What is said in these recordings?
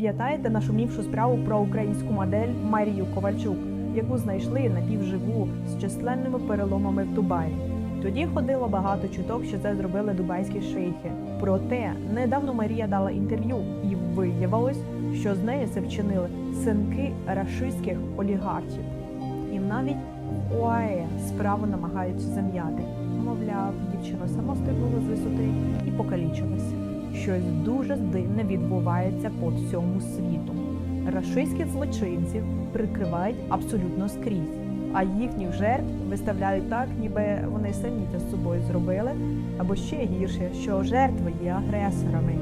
Пам'ятаєте нашумівшу справу про українську модель Марію Ковальчук, яку знайшли напівживу з численними переломами в Дубаї? Тоді ходило багато чуток, що це зробили дубайські шейхи. Проте недавно Марія дала інтерв'ю, і виявилось, що з нею це вчинили синки рашистських олігархів. І навіть в ОАЕ справу намагаються зам'яти. Мовляв, дівчина сама стрибнула з висоти і покалічилася. Щось дуже дивне відбувається по всьому світу. Рашистських злочинців прикривають абсолютно скрізь, а їхніх жертв виставляють так, ніби вони самі це з собою зробили, або ще гірше, що жертви є агресорами.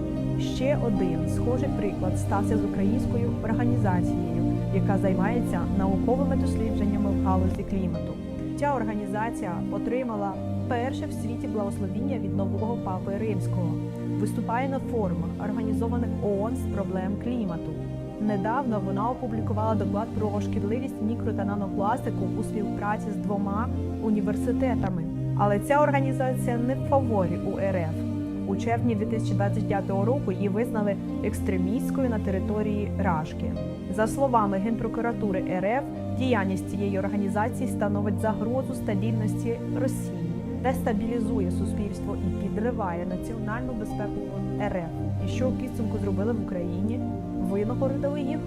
Ще один схожий приклад стався з українською організацією, яка займається науковими дослідженнями в галузі клімату. Ця організація отримала перше в світі благословіння від нового папи римського. Виступає на форумах, організованих ООН з проблем клімату. Недавно вона опублікувала доклад про шкідливість мікро та нанопластику у співпраці з двома університетами. Але ця організація не в фаворі у РФ. У червні 2025 року її визнали екстремістською на території Рашки. За словами Генпрокуратури РФ, діяльність цієї організації становить загрозу стабільності Росії, дестабілізує суспільство і підриває національну безпеку РФ. І що в підсумку зробили в Україні? Винагородили їх?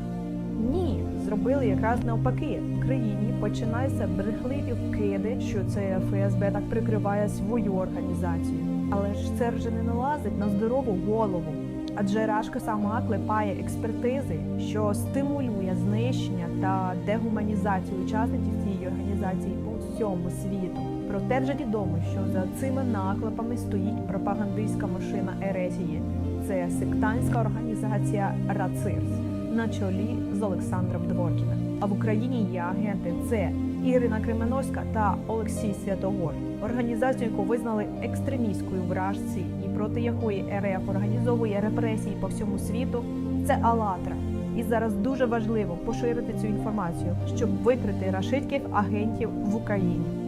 Ні, зробили якраз навпаки. В країні починаються брехливі вкиди, що це ФСБ так прикриває свою організацію. Але ж це вже не налазить на здорову голову. Адже Рашка сама клепає експертизи, що стимулює знищення та дегуманізацію учасників цієї організації по всьому світу. Проте вже відомо, що за цими наклепами стоїть пропагандистська машина Еретії. Це сектантська організація Рацирс на чолі з Олександром Дворкіним. А в Україні є агенти це Ірина Кременовська та Олексій Святогор. Організацію, яку визнали екстремістською в Рашці і проти якої РФ організовує репресії по всьому світу, це Алатра. І зараз дуже важливо поширити цю інформацію, щоб викрити рашистських агентів в Україні.